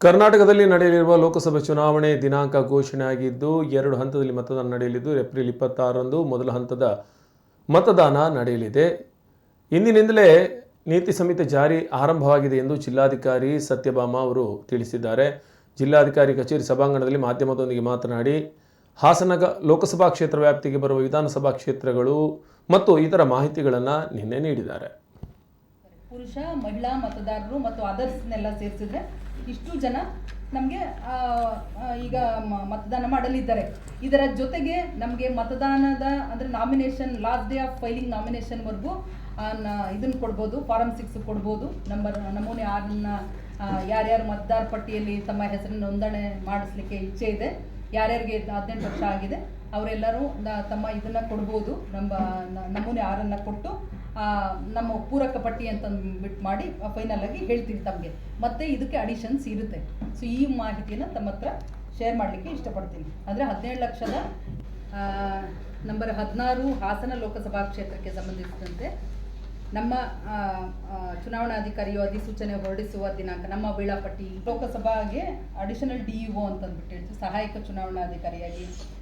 ಕರ್ನಾಟಕದಲ್ಲಿ ನಡೆಯಲಿರುವ ಲೋಕಸಭೆ ಚುನಾವಣೆ ದಿನಾಂಕ ಘೋಷಣೆ ಆಗಿದ್ದು ಎರಡು ಹಂತದಲ್ಲಿ ಮತದಾನ ನಡೆಯಲಿದ್ದು, ಏಪ್ರಿಲ್ ಇಪ್ಪತ್ತಾರರಂದು ಮೊದಲ ಹಂತದ ಮತದಾನ ನಡೆಯಲಿದೆ. ಇಂದಿನಿಂದಲೇ ನೀತಿ ಸಂಹಿತೆ ಜಾರಿ ಆರಂಭವಾಗಿದೆ ಎಂದು ಜಿಲ್ಲಾಧಿಕಾರಿ ಸತ್ಯಭಾಮ ಅವರು ತಿಳಿಸಿದ್ದಾರೆ. ಜಿಲ್ಲಾಧಿಕಾರಿ ಕಚೇರಿ ಸಭಾಂಗಣದಲ್ಲಿ ಮಾಧ್ಯಮದೊಂದಿಗೆ ಮಾತನಾಡಿ ಹಾಸನ ಲೋಕಸಭಾ ಕ್ಷೇತ್ರ ವ್ಯಾಪ್ತಿಗೆ ಬರುವ ವಿಧಾನಸಭಾ ಕ್ಷೇತ್ರಗಳು ಮತ್ತು ಇತರ ಮಾಹಿತಿಗಳನ್ನು ನಿನ್ನೆ ನೀಡಿದ್ದಾರೆ. ಪುರುಷ, ಮಹಿಳಾ, ಮತದಾರರು ಮತ್ತು ಅದರ್ಸ್ನೆಲ್ಲ ಸೇರಿಸಿದ್ರೆ ಇಷ್ಟು ಜನ ನಮಗೆ ಈಗ ಮತದಾನ ಮಾಡಲಿದ್ದಾರೆ. ಇದರ ಜೊತೆಗೆ ನಮಗೆ ಮತದಾನದ ಅಂದರೆ nomination last day of filing ನಾಮಿನೇಷನ್ವರೆಗೂ ಇದನ್ನು ಕೊಡ್ಬೋದು ಫಾರಮ್ ಸಿಕ್ಸ್ ಕೊಡ್ಬೋದು. ನಂಬರ್ ನಮೂನೆ ಆರನ್ನ ಯಾರ್ಯಾರು ಮತದಾರ ಪಟ್ಟಿಯಲ್ಲಿ ತಮ್ಮ ಹೆಸರನ್ನು ನೋಂದಣಿ ಮಾಡಿಸ್ಲಿಕ್ಕೆ ಇಚ್ಛೆ ಇದೆ, ಯಾರ್ಯಾರಿಗೆ ಹದಿನೆಂಟು ವರ್ಷ ಆಗಿದೆ, ಅವರೆಲ್ಲರೂ ತಮ್ಮ ಇದನ್ನು ಕೊಡ್ಬೋದು. ನಮ್ಮ ನಮೂನೆ ಆರನ್ನು ಕೊಟ್ಟು ನಮ್ಮ ಪೂರಕ ಪಟ್ಟಿ ಅಂತ ಬಿಟ್ಟು ಮಾಡಿ ಫೈನಲ್ ಆಗಿ ಹೇಳ್ತೀವಿ ತಮಗೆ. ಮತ್ತೆ ಇದಕ್ಕೆ ಅಡಿಷನ್ಸ್ ಇರುತ್ತೆ. ಸೊ ಈ ಮಾಹಿತಿಯನ್ನು ತಮ್ಮ ಹತ್ರ ಶೇರ್ ಮಾಡಲಿಕ್ಕೆ ಇಷ್ಟಪಡ್ತೀನಿ. ಅಂದರೆ ಹದಿನೇಳು ಲಕ್ಷದ ನಂಬರ್ ಹದಿನಾರು ಹಾಸನ ಲೋಕಸಭಾ ಕ್ಷೇತ್ರಕ್ಕೆ ಸಂಬಂಧಿಸಿದಂತೆ ನಮ್ಮ ಚುನಾವಣಾಧಿಕಾರಿಯು ಅಧಿಸೂಚನೆ ಹೊರಡಿಸುವ ದಿನಾಂಕ, ನಮ್ಮ ವೇಳಾಪಟ್ಟಿ ಲೋಕಸಭಾಗೆ ಅಡಿಷನಲ್ ಡಿ ಇ ಒ ಅಂತಂದ್ಬಿಟ್ಟು ಹೇಳ್ತೀವಿ. ಸಹಾಯಕ ಚುನಾವಣಾಧಿಕಾರಿಯಾಗಿ